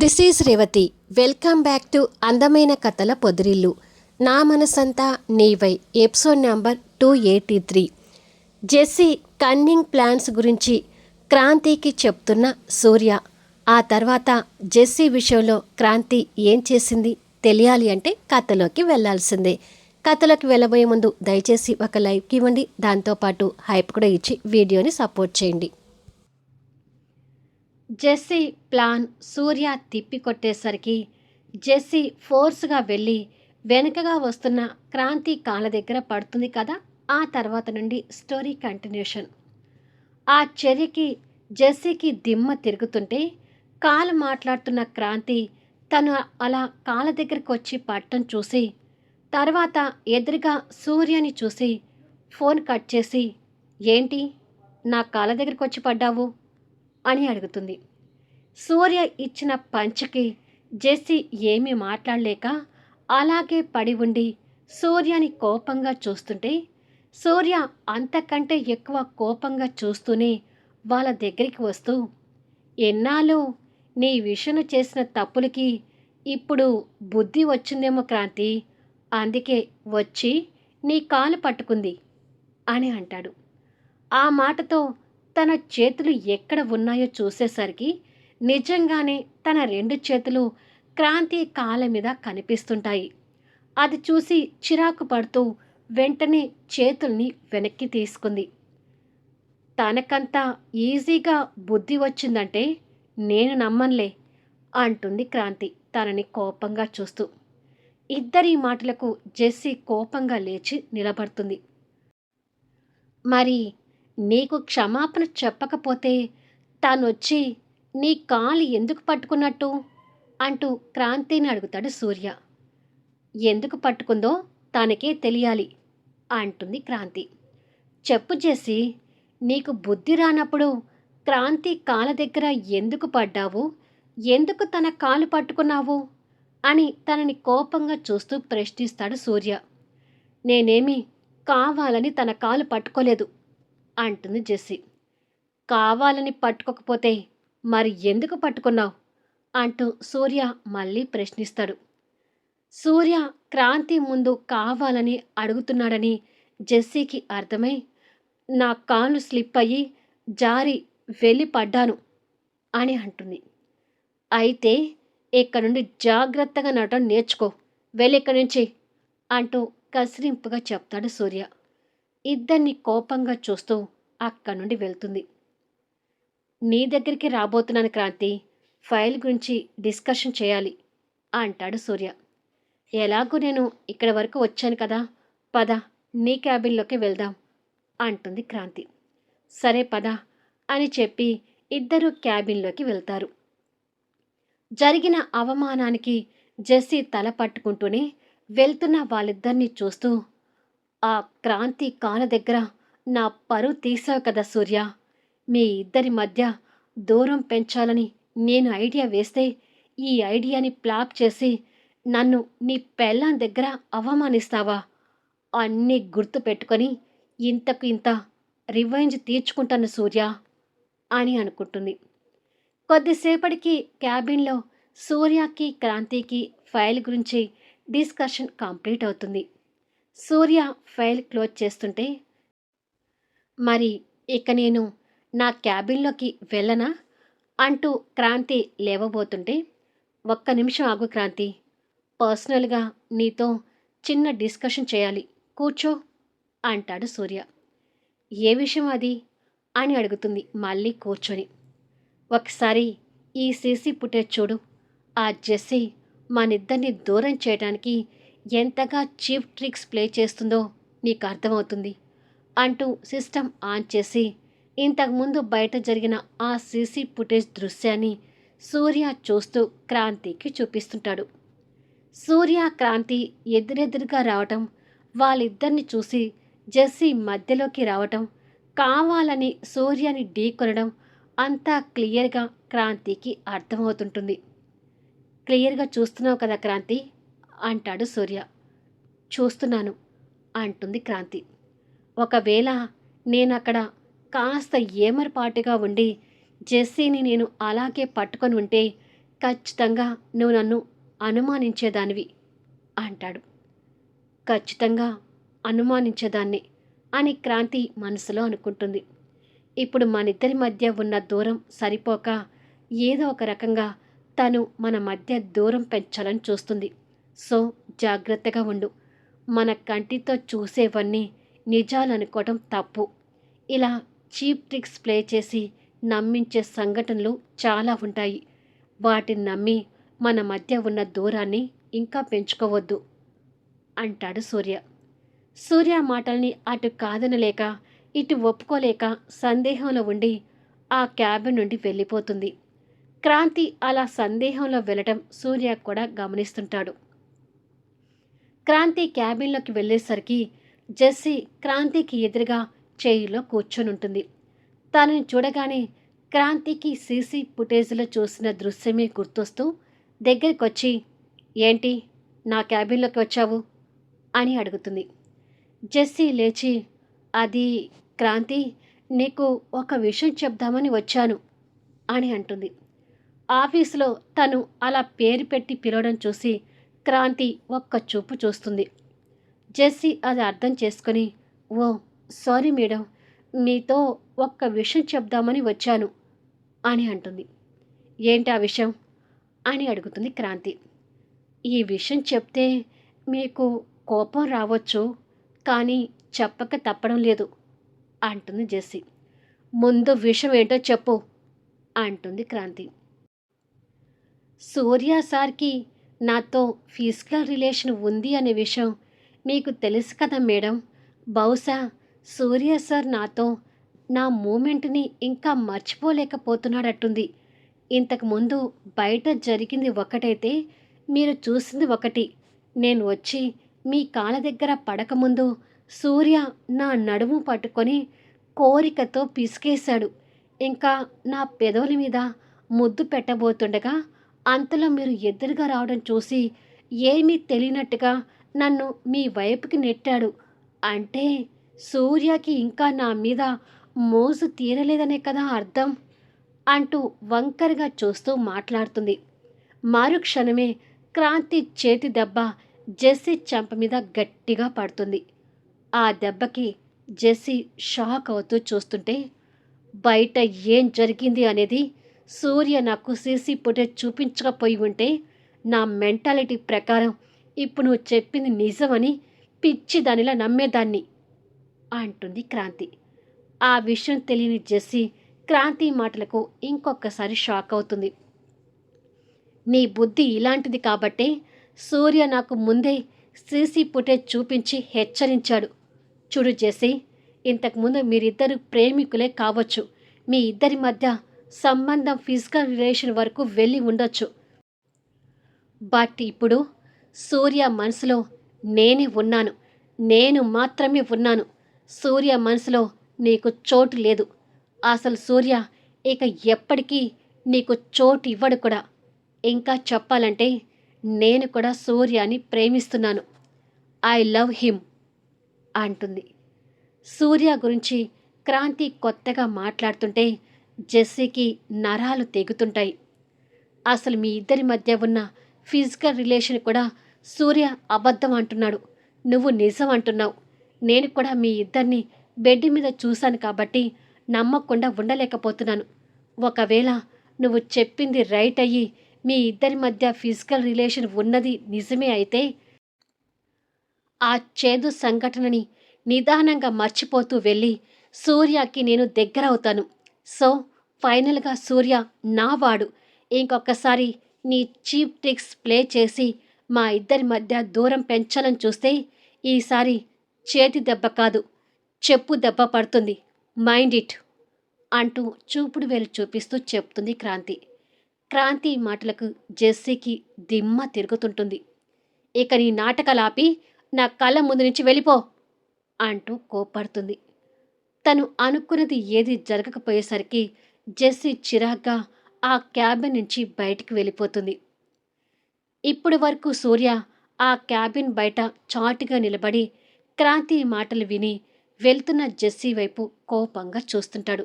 This is Revathi welcome back to అందమైన కథల పొదిరిల్లు నా మనసంతా నీవై episode number two eighty three Jessie cunning plans గురించి క్రాంతికి చెప్తున్న సూర్య. ఆ తర్వాత జెస్సీ విషయంలో క్రాంతి ఏం చేసింది తెలియాలి అంటే కథలోకి వెళ్ళాల్సిందే కథలోకి వెళ్ళబోయే ముందు దయచేసి ఒక లైక్ ఇవ్వండి. దాంతోపాటు హైప్ కూడా ఇచ్చి వీడియోని సపోర్ట్ చేయండి. జెస్సీ ప్లాన్ సూర్య తిప్పి కొట్టేసరికి జెస్సీ ఫోర్స్గా వెళ్ళి వెనుకగా వస్తున్న క్రాంతి కాళ్ళ దగ్గర పడుతుంది కదా? ఆ తర్వాత నుండి స్టోరీ కంటిన్యూషన్. ఆ చర్యకి జెస్సీకి దిమ్మ తిరుగుతుంటే కాలు మాట్లాడుతున్న క్రాంతి తను అలా కాళ్ళ దగ్గరికి వచ్చి పట్టం చూసి తర్వాత ఎదురుగా సూర్యని చూసి ఫోన్ కట్ చేసి ఏంటి? నా కాళ్ళ దగ్గరికి వచ్చి పడ్డావు? అని అడుగుతుంది. సూర్య ఇచ్చిన పంచకి జెస్సీ ఏమీ మాట్లాడలేక అలాగే పడి ఉండి సూర్యని కోపంగా చూస్తుంటే సూర్య అంతకంటే ఎక్కువ కోపంగా చూస్తూనే వాళ్ళ దగ్గరికి వస్తూ ఎన్నాళ్ళు నీ విషను చేసిన తప్పులకి ఇప్పుడు బుద్ధి వచ్చిందేమో క్రాంతి అందుకే వచ్చి నీ కాలు పట్టుకుంది అని అంటాడు. ఆ మాటతో తన చేతులు ఎక్కడ ఉన్నాయో చూసేసరికి నిజంగానే తన రెండు చేతులు క్రాంతి కాళ్ళ మీద కనిపిస్తుంటాయి. అది చూసి చిరాకు పడుతూ వెంటనే చేతుల్ని వెనక్కి తీసుకుంది. తనకంతా ఈజీగా బుద్ధి వచ్చిందంటే నేను నమ్మన్లే అంటుంది క్రాంతి తనని కోపంగా చూస్తూ. ఇద్దరి మాటలకు జెస్సీ కోపంగా లేచి నిలబడుతుంది. మరి నీకు క్షమాపణ చెప్పకపోతే తానొచ్చి నీ కాలు ఎందుకు పట్టుకున్నట్టు? అంటూ క్రాంతిని అడుగుతాడు సూర్య. ఎందుకు పట్టుకుందో తనకే తెలియాలి అంటుంది క్రాంతి. చెప్పు చేసి నీకు బుద్ధి రానప్పుడు క్రాంతి కాళ్ళ దగ్గర ఎందుకు పడ్డావు? ఎందుకు తన కాలు పట్టుకున్నావు? అని తనని కోపంగా చూస్తూ ప్రశ్నిస్తాడు సూర్య. నేనేమి కావాలని తన కాలు పట్టుకోలేదు. అంటుంది జెస్సీ. కావాలని పట్టుకోకపోతే మరి ఎందుకు పట్టుకున్నావు? అంటూ సూర్య మళ్ళీ ప్రశ్నిస్తాడు. సూర్య క్రాంతి ముందు కావాలని అడుగుతున్నాడని జెస్సీకి అర్థమై నా కాలు స్లిప్ అయ్యి జారి వెళ్ళి పడ్డాను అని అంటుంది. అయితే ఇక్కడ నుండి జాగ్రత్తగా నడటం నేర్చుకో వెళ్ళి ఇక్కడి నుంచి అంటూ కసిరింపుగా చెప్తాడు సూర్య. ఇద్దరిని కోపంగా చూస్తూ అక్కడి నుండి వెళ్తుంది. నీ దగ్గరికి రాబోతున్నాను క్రాంతి. ఫైల్ గురించి డిస్కషన్ చేయాలి అంటాడు సూర్య. ఎలాగూ నేను ఇక్కడి వరకు వచ్చాను కదా. పద నీ క్యాబిన్లోకి వెళ్దాం అంటుంది క్రాంతి. సరే పద అని చెప్పి ఇద్దరు క్యాబిన్లోకి వెళ్తారు. జరిగిన అవమానానికి జెస్సీ తల పట్టుకుంటూనే వెళ్తున్న వాళ్ళిద్దరినీ చూస్తూ ఆ క్రాంతి కాల దగ్గర నా పరువు తీసావు కదా సూర్య. మీ ఇద్దరి మధ్య దూరం పెంచాలని నేను ఐడియా వేస్తే ఈ ఐడియాని ప్లాప్ చేసి నన్ను నీ పెళ్ళాం దగ్గర అవమానిస్తావా? అన్నీ గుర్తు పెట్టుకొని ఇంతకు ఇంత రివెంజ్ తీర్చుకుంటాను సూర్య అని అనుకుంటుంది. కొద్దిసేపటికి క్యాబిన్లో సూర్యకి క్రాంతికి ఫైల్ గురించి డిస్కషన్ కంప్లీట్ అవుతుంది. సూర్య ఫైల్ క్లోజ్ చేస్తుంటే మరి ఇక నేను నా క్యాబిన్లోకి వెళ్ళనా? అంటూ క్రాంతి లేవబోతుంటే ఒక్క నిమిషం ఆగు క్రాంతి పర్సనల్గా నీతో చిన్న డిస్కషన్ చేయాలి కూర్చో అంటాడు సూర్య. ఏ విషయం అది? అని అడుగుతుంది మళ్ళీ కూర్చొని. ఒకసారి ఈ సీసీ పుట్టే చూడు ఆ జెస్సీ మనిద్దరిని దూరం చేయడానికి ఎంతగా చీఫ్ ట్రిక్స్ ప్లే చేస్తుందో నీకు అర్థమవుతుంది అంటూ సిస్టమ్ ఆన్ చేసి ఇంతకుముందు బయట జరిగిన ఆ సీసీ ఫుటేజ్ దృశ్యాన్ని సూర్య చూస్తూ క్రాంతికి చూపిస్తుంటాడు. సూర్య క్రాంతి ఎదురెదురుగా రావటం వాళ్ళిద్దరిని చూసి జెస్సీ మధ్యలోకి రావటం కావాలని సూర్యని ఢీకొనడం అంతా క్లియర్గా క్రాంతికి అర్థమవుతుంటుంది. క్లియర్గా చూస్తున్నావు కదా క్రాంతి? అంటాడు సూర్య. చూస్తున్నాను అంటుంది క్రాంతి. ఒకవేళ నేను అక్కడ కాస్త ఏమరపాటుగా ఉండి జెస్సీని నేను అలాగే పట్టుకొని ఉంటే ఖచ్చితంగా నువ్వు నన్ను అనుమానించేదానివి అంటాడు. ఖచ్చితంగా అనుమానించేదాన్ని అని క్రాంతి మనసులో అనుకుంటుంది. ఇప్పుడు మనిద్దరి మధ్య ఉన్న దూరం సరిపోక ఏదో ఒక రకంగా తను మన మధ్య దూరం పెంచాలని చూస్తుంది. సో జాగ్రత్తగా ఉండు. మన కంటితో చూసేవన్నీ నిజాలనుకోవటం తప్పు. ఇలా చీప్ ట్రిక్స్ ప్లే చేసి నమ్మించే సంఘటనలు చాలా ఉంటాయి. వాటిని నమ్మి మన మధ్య ఉన్న దూరాన్ని ఇంకా పెంచుకోవద్దు అంటాడు సూర్య. సూర్య మాటల్ని అటు కాదనలేక ఇటు ఒప్పుకోలేక సందేహంలో ఉండి ఆ క్యాబిన్ నుండి వెళ్ళిపోతుంది. క్రాంతి అలా సందేహంలో వెళ్ళటం సూర్య కూడా గమనిస్తుంటాడు. క్రాంతి క్యాబిన్లోకి వెళ్ళేసరికి జెస్సీ క్రాంతికి ఎదురుగా చేయిలో కూర్చొని ఉంటుంది తనని చూడగానే క్రాంతికి సీసీ ఫుటేజ్లో చూసిన దృశ్యమే గుర్తొస్తూ దగ్గరికి వచ్చి ఏంటి నా క్యాబిన్లోకి వచ్చావు? అని అడుగుతుంది. జెస్సీ లేచి అది క్రాంతి నీకు ఒక విషయం చెప్దామని వచ్చాను అని అంటుంది. ఆఫీసులో తను అలా పేరు పెట్టి పిలవడం చూసి క్రాంతి ఒక్క చూపు చూస్తుంది. జెస్సీ అది అర్థం చేసుకొని ఓ సారీ మేడం మీతో ఒక్క విషయం చెప్దామని వచ్చాను అని అంటుంది. ఏంటి ఆ విషయం? అని అడుగుతుంది క్రాంతి. ఈ విషయం చెప్తే మీకు కోపం రావచ్చు కానీ చెప్పక తప్పడం లేదు అంటుంది జెస్సీ. ముందు విషయం ఏంటో చెప్పు అంటుంది క్రాంతి. సూర్య సార్కి నాతో ఫిజికల్ రిలేషన్ ఉంది అనే విషయం మీకు తెలుసు కదా మేడం. బహుశా సూర్య సార్ నాతో నా మూమెంట్ని ఇంకా మర్చిపోలేకపోతున్నాడట్టుంది. ఇంతకుముందు బయట జరిగింది ఒకటైతే మీరు చూసింది ఒకటి. నేను వచ్చి మీ కాళ్ళ దగ్గర పడకముందు సూర్య నా నడుము పట్టుకొని కోరికతో పిసికేశాడు. ఇంకా నా పెదవుల మీద ముద్దు పెట్టబోతుండగా అంతలో మీరు ఎదురుగా రావడం చూసి ఏమీ తెలియనట్టుగా నన్ను మీ వైపుకి నెట్టాడు. అంటే సూర్యకి ఇంకా నా మీద మోజు తీరలేదనే కదా అర్థం? అంటూ వంకరగా చూస్తూ మాట్లాడుతుంది. మరుక్షణమే క్రాంతి చేతి దెబ్బ జెస్సీ చెంప మీద గట్టిగా పడుతుంది. ఆ దెబ్బకి జెస్సీ షాక్ అవుతూ చూస్తుంటే బయట ఏం జరిగింది అనేది సూర్య నాకు సీసీ ఫుటేజ్ చూపించకపోయి ఉంటే నా మెంటాలిటీ ప్రకారం ఇప్పుడు నువ్వు చెప్పింది నిజమని పిచ్చి దానిలా నమ్మేదాన్ని అంటుంది క్రాంతి. ఆ విషయం తెలియని జెస్సీ క్రాంతి మాటలకు ఇంకొకసారి షాక్ అవుతుంది. నీ బుద్ధి ఇలాంటిది కాబట్టే సూర్య నాకు ముందే సీసీ ఫుటేజ్ చూపించి హెచ్చరించాడు. చూడు జెస్సీ ఇంతకుముందు మీరిద్దరు ప్రేమికులే కావచ్చు. మీ ఇద్దరి మధ్య సంబంధం ఫిజికల్ రిలేషన్ వరకు వెళ్ళి ఉండొచ్చు. బట్ ఇప్పుడు సూర్య మనసులో నేనే ఉన్నాను. నేను మాత్రమే ఉన్నాను. సూర్య మనసులో నీకు చోటు లేదు. అసలు సూర్య ఇక ఎప్పటికీ నీకు చోటు ఇవ్వడు కూడా. ఇంకా చెప్పాలంటే నేను కూడా సూర్యాని ప్రేమిస్తున్నాను. ఐ లవ్ హిమ్ అంటుంది. సూర్య గురించి క్రాంతి కొత్తగా మాట్లాడుతుంటే జెస్సీకి నరాలు తెగుతుంటాయి. అసలు మీ ఇద్దరి మధ్య ఉన్న ఫిజికల్ రిలేషన్ కూడా సూర్య అబద్ధం అంటున్నాడు. నువ్వు నిజం అంటున్నావు. నేను కూడా మీ ఇద్దరిని బెడ్ మీద చూశాను కాబట్టి నమ్మకుండా ఉండలేకపోతున్నాను. ఒకవేళ నువ్వు చెప్పింది రైట్ అయ్యి మీ ఇద్దరి మధ్య ఫిజికల్ రిలేషన్ ఉన్నది నిజమే అయితే ఆ చేదు సంఘటనని నిదానంగా మర్చిపోతూ వెళ్ళి సూర్యకి నేను దగ్గరవుతాను. సో ఫైనల్గా సూర్య నావాడు ఇంకొకసారి నీ చీప్ ట్రిక్స్ ప్లే చేసి మా ఇద్దరి మధ్య దూరం పెంచాలని చూస్తే ఈసారి చేతి దెబ్బ కాదు చెప్పు దెబ్బ పడుతుంది. మైండ్ ఇట్ అంటూ చూపుడు వేలు చూపిస్తూ చెప్తుంది క్రాంతి. క్రాంతి మాటలకు జెస్సీకి దిమ్మ తిరుగుతుంటుంది. ఇక నీ నాటకాలాపి నా కళ్ళ ముందు నుంచి వెళ్ళిపో అంటూ కోపడుతుంది తను అనుకున్నది ఏది జరగకపోయేసరికి జెస్సీ చిరాగ్గా ఆ క్యాబిన్ నుంచి బయటికి వెళ్ళిపోతుంది. ఇప్పటి వరకు సూర్య ఆ క్యాబిన్ బయట చాటుగా నిలబడి క్రాంతి మాటలు విని వెళ్తున్న జెస్సీ వైపు కోపంగా చూస్తుంటాడు.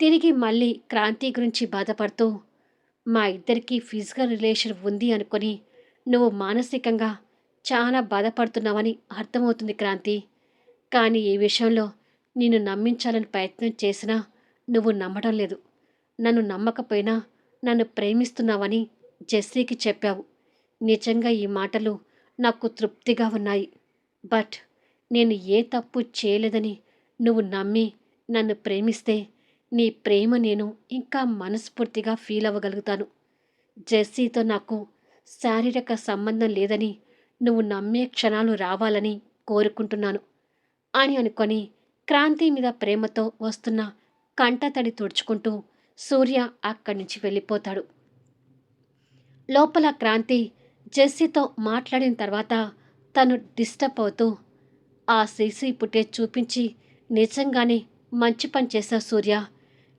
తిరిగి మళ్ళీ క్రాంతి గురించి బాధపడుతూ మా ఇద్దరికీ ఫిజికల్ రిలేషన్ ఉంది అనుకొని నువ్వు మానసికంగా చాలా బాధపడుతున్నావని అర్థమవుతుంది క్రాంతి. కానీ ఈ విషయంలో నేను నమ్మించాలని ప్రయత్నం చేసినా నువ్వు నమ్మడం లేదు. నన్ను నమ్మకపోయినా నన్ను ప్రేమిస్తున్నావని జెస్సీకి చెప్పావు. నిజంగా ఈ మాటలు నాకు తృప్తిగా ఉన్నాయి. బట్ నేను ఏ తప్పు చేయలేదని నువ్వు నమ్మి నన్ను ప్రేమిస్తే నీ ప్రేమ నేను ఇంకా మనస్ఫూర్తిగా ఫీల్ అవ్వగలుగుతాను. జెస్సీతో నాకు శారీరక సంబంధం లేదని నువ్వు నమ్మే క్షణాలు రావాలని కోరుకుంటున్నాను. అని అనుకొని క్రాంతి మీద ప్రేమతో వస్తున్న కంటతడి తుడుచుకుంటూ సూర్య అక్కడి నుంచి వెళ్ళిపోతాడు. లోపల క్రాంతి జెస్సీతో మాట్లాడిన తర్వాత తను డిస్టర్బ్ అవుతూ ఆ సీసీ పుట్టే చూపించి నిజంగానే మంచి పని చేశావు సూర్య.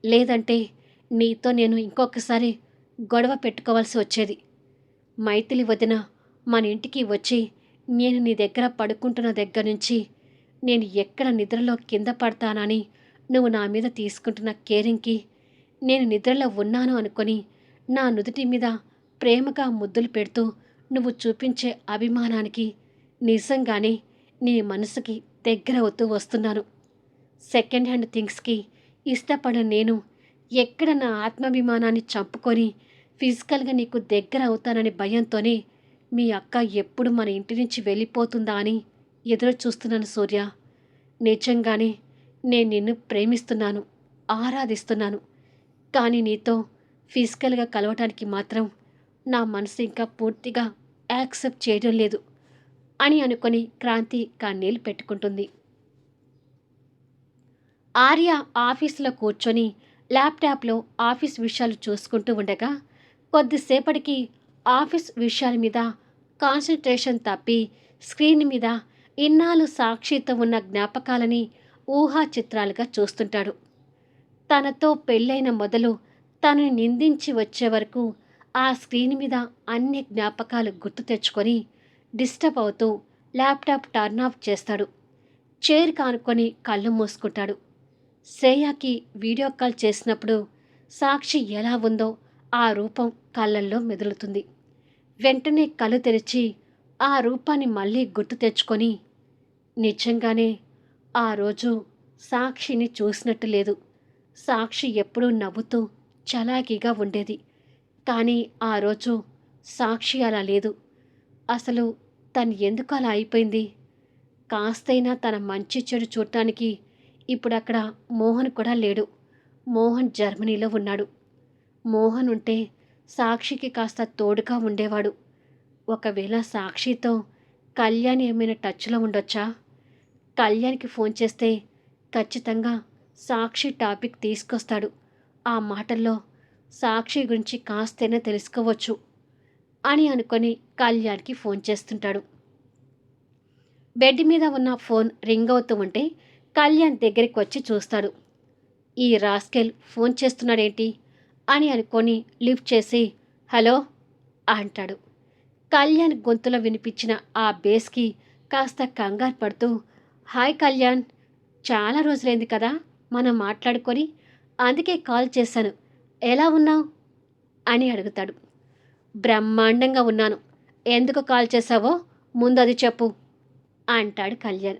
లేదంటే నీతో నేను ఇంకొకసారి గొడవ పెట్టుకోవాల్సి వచ్చేది. మైథిలి వదిన మన ఇంటికి వచ్చి నేను నీ దగ్గర పడుకుంటున్న దగ్గర నుంచి నేను ఎక్కడ నిద్రలో కింద పడతానని నువ్వు నా మీద తీసుకుంటున్న కేరింగ్కి నేను నిద్రలో ఉన్నాను అనుకొని నా నుదుటి మీద ప్రేమగా ముద్దులు పెడుతూ నువ్వు చూపించే అభిమానానికి నిజంగానే నీ మనసుకి దగ్గర అవుతూ వస్తున్నాను. సెకండ్ హ్యాండ్ థింగ్స్కి ఇష్టపడిన నేను ఎక్కడ నా ఆత్మాభిమానాన్ని చంపుకొని ఫిజికల్గా నీకు దగ్గర అవుతానని భయంతోనే మీ అక్క ఎప్పుడు మన ఇంటి నుంచి వెళ్ళిపోతుందా అని ఎదురు చూస్తున్నాను సూర్య. నిజంగానే నేను నిన్ను ప్రేమిస్తున్నాను ఆరాధిస్తున్నాను. కానీ నీతో ఫిజికల్గా కలవటానికి మాత్రం నా మనసు ఇంకా పూర్తిగా యాక్సెప్ట్ చేయడం లేదు అని అనుకొని క్రాంతి కన్నీళ్ళు పెట్టుకుంటుంది. ఆర్య ఆఫీసులో కూర్చొని ల్యాప్టాప్లో ఆఫీస్ విషయాలు చూసుకుంటూ ఉండగా కొద్దిసేపటికి ఆఫీస్ విషయాల మీద కాన్సన్ట్రేషన్ తప్పి స్క్రీన్ మీద ఇన్నాళ్ళు సాక్షితో ఉన్న జ్ఞాపకాలని ఊహా చిత్రాలుగా చూస్తుంటాడు. తనతో పెళ్ళైన మొదలు తను నిందించి వచ్చే వరకు ఆ స్క్రీన్ మీద అన్ని జ్ఞాపకాలు గుర్తు తెచ్చుకొని డిస్టర్బ్ అవుతూ ల్యాప్టాప్ టర్న్ ఆఫ్ చేస్తాడు. చైర్ కానుకొని కళ్ళు మూసుకుంటాడు. శ్రేయాకి వీడియో కాల్ చేసినప్పుడు సాక్షి ఎలా ఉందో ఆ రూపం కళ్ళల్లో మెదులుతుంది. వెంటనే కళ్ళు తెరిచి ఆ రూపాన్ని మళ్ళీ గుర్తు తెచ్చుకొని నిజంగానే ఆ రోజు సాక్షిని చూసినట్టు లేదు. సాక్షి ఎప్పుడూ నవ్వుతూ చలాకీగా ఉండేది. కానీ ఆ రోజు సాక్షి అలా లేదు. అసలు తను ఎందుకు అలా అయిపోయింది? కాస్తైనా తన మంచి చెడు చూడటానికి ఇప్పుడు అక్కడ మోహన్ కూడా లేడు. మోహన్ జర్మనీలో ఉన్నాడు. మోహన్ ఉంటే సాక్షికి కాస్త తోడుగా ఉండేవాడు. ఒకవేళ సాక్షితో కళ్యాణ్ ఏమైనా టచ్లో ఉండొచ్చా? కళ్యాణ్కి ఫోన్ చేస్తే ఖచ్చితంగా సాక్షి టాపిక్ తీసుకొస్తాడు. ఆ మాటల్లో సాక్షి గురించి కాస్తైనా తెలుసుకోవచ్చు అని అనుకొని కళ్యాణ్కి ఫోన్ చేస్తుంటాడు. బెడ్ మీద ఉన్న ఫోన్ రింగ్ అవుతూ ఉంటే కళ్యాణ్ దగ్గరికి వచ్చి చూస్తాడు. ఈ రాస్కెల్ ఫోన్ చేస్తున్నాడేంటి? అని అనుకొని లిఫ్ట్ చేసి హలో అంటాడు. కళ్యాణ్ గొంతులో వినిపించిన ఆ బేస్కి కాస్త కంగారు పడుతూ హాయ్ కళ్యాణ్ చాలా రోజులైంది కదా మనం మాట్లాడుకొని అందుకే కాల్ చేశాను. ఎలా ఉన్నావు? అని అడుగుతాడు. బ్రహ్మాండంగా ఉన్నాను. ఎందుకు కాల్ చేశావో ముందు అది చెప్పు అంటాడు కళ్యాణ్.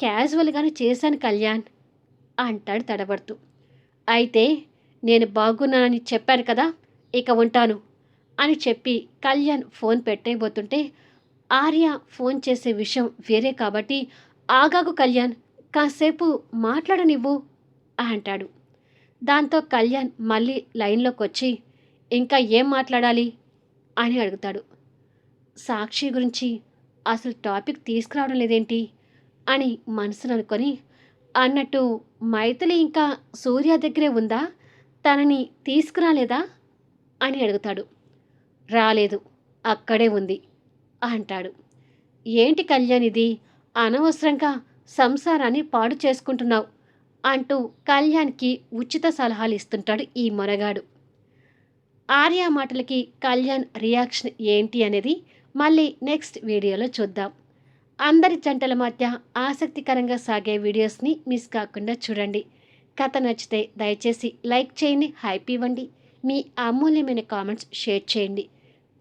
క్యాజువల్గానే చేశాను కళ్యాణ్ అంటాడు తడబడుతూ. అయితే నేను బాగున్నానని చెప్పాను కదా ఇక ఉంటాను. అని చెప్పి కళ్యాణ్ ఫోన్ పెట్టేయబోతుంటే ఆర్య ఫోన్ చేసే విషయం వేరే కాబట్టి ఆగాగు కళ్యాణ్ కాసేపు మాట్లాడనివ్వు అంటాడు. దాంతో కళ్యాణ్ మళ్ళీ లైన్లోకి వచ్చి ఇంకా ఏం మాట్లాడాలి? అని అడుగుతాడు. సాక్షి గురించి అసలు టాపిక్ తీసుకురావడం లేదేంటి? అని మనసును అనుకొని అన్నట్టు మైథిలి ఇంకా సూర్య దగ్గరే ఉందా? తనని తీసుకురాలేదా? అని అడుగుతాడు. రాలేదు. అక్కడే ఉంది అంటాడు. ఏంటి కళ్యాణ్ ఇది? అనవసరంగా సంసారాన్ని పాడు చేసుకుంటున్నావు అంటూ కళ్యాణ్కి ఉచిత సలహాలు ఇస్తుంటాడు ఈ మొరగాడు ఆర్య మాటలకి కళ్యాణ్ రియాక్షన్ ఏంటి అనేది మళ్ళీ నెక్స్ట్ వీడియోలో చూద్దాం. అందరి జంటల మధ్య ఆసక్తికరంగా సాగే వీడియోస్ని మిస్ కాకుండా చూడండి. కథ నచ్చితే దయచేసి లైక్ చేయండి హైప్ ఇవ్వండి. మీ అమూల్యమైన కామెంట్స్ షేర్ చేయండి.